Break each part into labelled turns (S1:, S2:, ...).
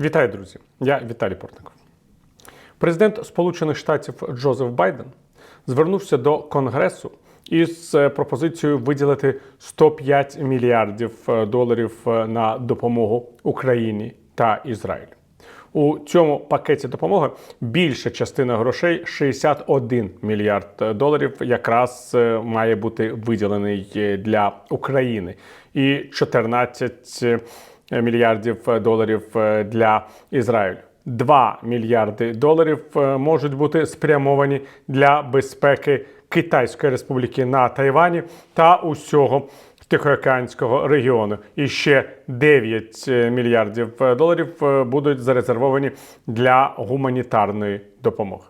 S1: Вітаю, друзі! Я Віталій Портников. Президент Сполучених Штатів Джозеф Байден звернувся до Конгресу із е, пропозицією виділити 105 мільярдів е, доларів е, на допомогу Україні та Ізраїлю. У цьому пакеті допомоги більша частина грошей 61 мільярд доларів якраз має бути виділений для України і 14 мільярдів доларів е, для Ізраїлю. 2 мільярди доларів е, можуть бути спрямовані для безпеки Китайської республіки на Тайвані та усього Тихоокеанського регіону. І ще 9 мільярдів доларів е, будуть зарезервовані для гуманітарної допомоги.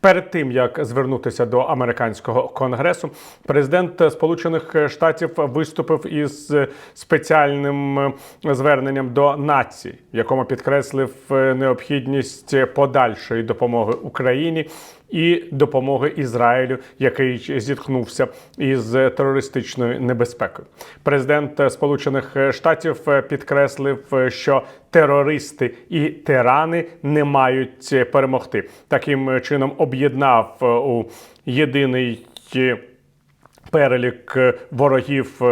S1: Перед тим як звернутися до американського конгресу, президент Сполучених Штатів виступив із спеціальним зверненням до нації, в якому підкреслив необхідність подальшої допомоги Україні і допомоги Ізраїлю, який зіткнувся із терористичною небезпекою. Президент Сполучених Штатів підкреслив, що терористи і тирани не мають перемогти. Таким чином об'єднав у єдиний перелік ворогів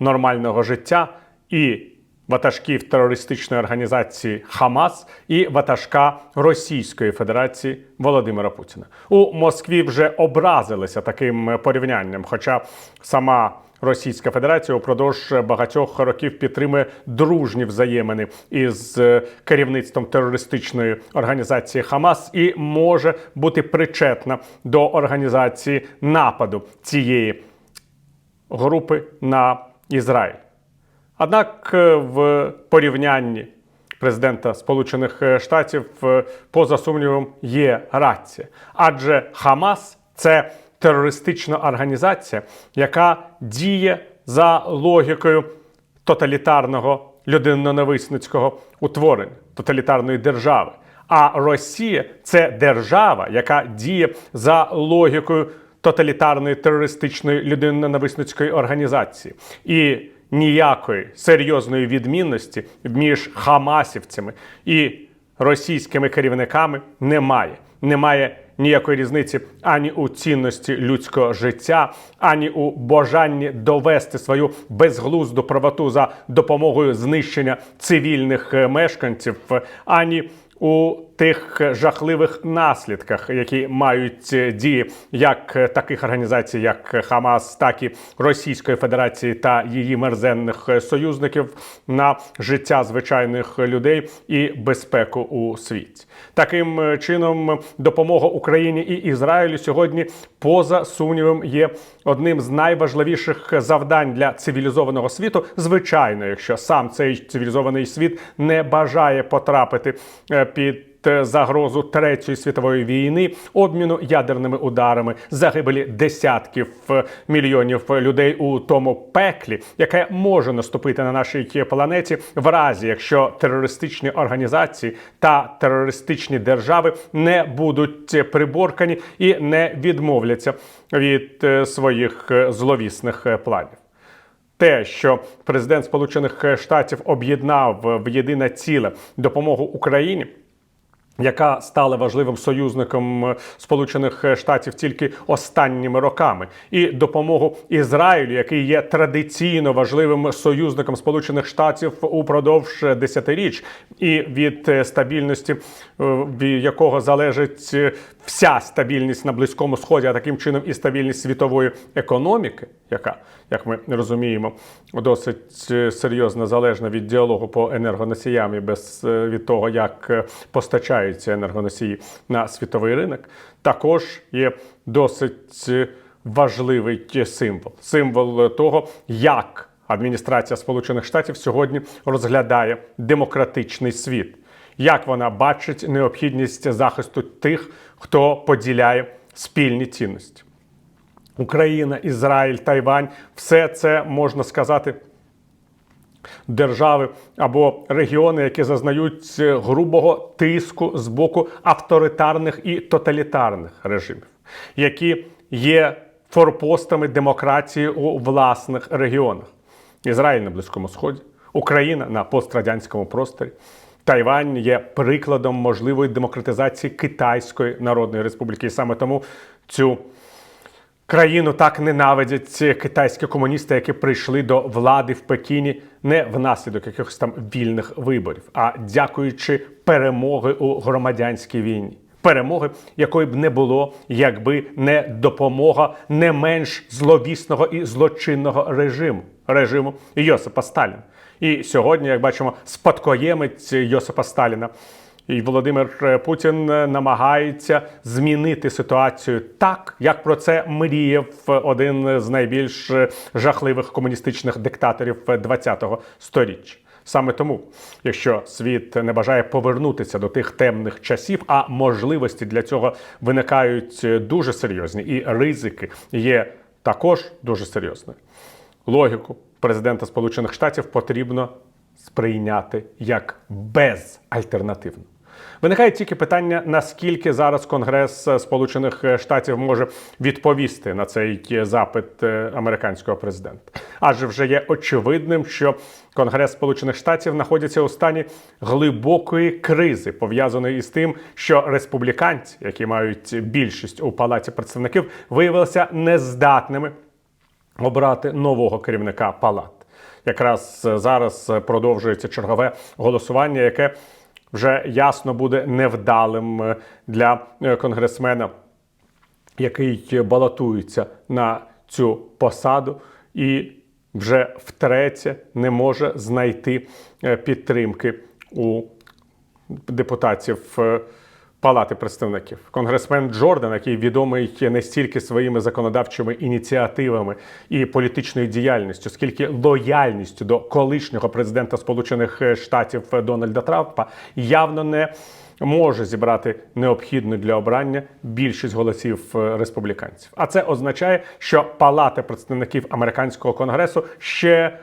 S1: нормального життя і ватажків терористичної організації Хамас і ватажка Російської Федерації Володимира Путіна. У Москві вже образилися таким порівнянням, хоча сама Російська Федерація упродовж багатьох років підтримує дружні взаємини із керівництвом терористичної організації Хамас і може бути причетна до організації нападу цієї групи на Ізраїль. Однак е, в порівнянні президента Сполучених Штатів е, поза сумнівом є рація, адже Хамас це терористична організація, яка діє за логікою тоталітарного людиноненависницького утворення тоталітарної держави. А Росія це держава, яка діє за логікою тоталітарної терористичної людиноненависницької організації. І ніякої серйозної відмінності між хамасівцями і російськими керівниками немає. Немає ніякої різниці ані у цінності людського життя, ані у бажанні довести свою безглузду правоту за допомогою знищення цивільних е, мешканців, ані у тих жахливих наслідках, які мають е, дії як е, таких організацій, як Хамас, так і Російської Федерації та її мерзенних е, союзників на життя звичайних людей і безпеку у світі. Таким чином, допомога Україні і Ізраїлю сьогодні, поза сумнівом, є одним з найважливіших завдань для цивілізованого світу. Звичайно, якщо сам цей цивілізований світ не бажає потрапити під загрозу третьої світової війни, обміну ядерними ударами, загибелі десятків мільйонів людей у тому пеклі, яке може наступити на нашій планеті, в разі якщо терористичні організації та терористичні держави не будуть приборкані і не відмовляться від своїх зловісних планів. Те, що президент Сполучених Штатів об'єднав в єдине ціле допомогу Україні. Яка стала важливим союзником Сполучених Штатів тільки останніми роками, і допомогу Ізраїлю, який є традиційно важливим союзником Сполучених Штатів упродовж десятиріч, і від стабільності, якого залежить вся стабільність на близькому сході, а таким чином і стабільність світової економіки, яка, як ми розуміємо, досить серйозно залежна від діалогу по енергоносіям і без від того, як постачаються енергоносії на світовий ринок, також є досить важливий символ символ того, як адміністрація Сполучених Штатів сьогодні розглядає демократичний світ. Як вона бачить необхідність захисту тих, хто поділяє спільні цінності? Україна, Ізраїль, Тайвань все це можна сказати. Держави або регіони, які зазнають грубого тиску з боку авторитарних і тоталітарних режимів, які є форпостами демократії у власних регіонах: Ізраїль на Близькому Сході, Україна на пострадянському просторі, Тайвань є прикладом можливої демократизації Китайської Народної Республіки. І саме тому цю країну так ненавидять ці китайські комуністи, які прийшли до влади в Пекіні не внаслідок якихось там вільних виборів, а дякуючи перемоги у громадянській війні. Перемоги, якої б не було, якби не допомога не менш зловісного і злочинного режиму режиму Йосипа Сталіна. І сьогодні, як бачимо, спадкоємець Йосипа Сталіна і Володимир Путін намагається змінити ситуацію так, як про це мріяв один з найбільш жахливих комуністичних диктаторів ХХ століття. Саме тому, якщо світ не бажає повернутися до тих темних часів, а можливості для цього виникають дуже серйозні, і ризики є також дуже серйозними. Логіку президента Сполучених Штатів потрібно сприйняти як безальтернативну. Виникає тільки питання, наскільки зараз Конгрес Сполучених Штатів може відповісти на цей запит е, американського президента. Адже вже є очевидним, що Конгрес Сполучених Штатів знаходиться у стані глибокої кризи, пов'язаної із тим, що республіканці, які мають більшість у палаті представників, виявилися нездатними обрати нового керівника палат. Якраз зараз продовжується чергове голосування, яке вже ясно буде невдалим для конгресмена, який балотується на цю посаду, і вже втретє не може знайти підтримки у депутатів. Палати представників конгресмен Джордан, який відомий не стільки своїми законодавчими ініціативами і політичною діяльністю, скільки лояльністю до колишнього президента Сполучених Штатів Дональда Трампа, явно не може зібрати необхідну для обрання більшість голосів республіканців. А це означає, що палата представників американського конгресу ще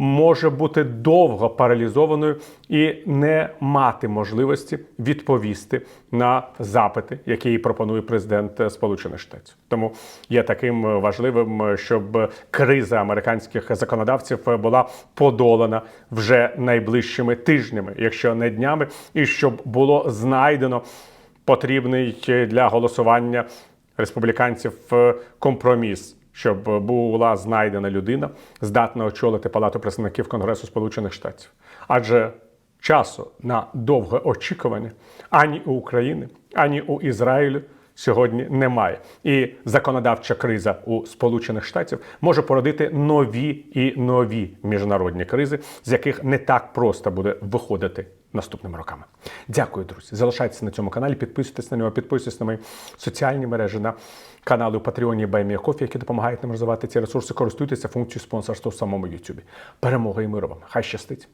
S1: може бути довго паралізованою і не мати можливості відповісти на запити, які їй пропонує президент Сполучених Штатів. Тому є таким важливим, щоб криза американських законодавців була подолана вже найближчими тижнями, якщо не днями, і щоб було знайдено потрібний для голосування республіканців компроміс щоб була знайдена людина, здатна очолити Палату представників Конгресу Сполучених Штатів. Адже часу на довге очікування ані у України, ані у Ізраїлю сьогодні немає. І законодавча криза у Сполучених Штатів може породити нові і нові міжнародні кризи, з яких не так просто буде виходити наступними роками. Дякую, друзі. Залишайтеся на цьому каналі, підписуйтесь на нього, підписуйтесь на мої соціальні мережі, на канали у Патреоні Кофі, які допомагають нам розвивати ці ресурси. Користуйтеся функцією спонсорства в самому Ютубі. Перемога і миру вам! Хай щастить!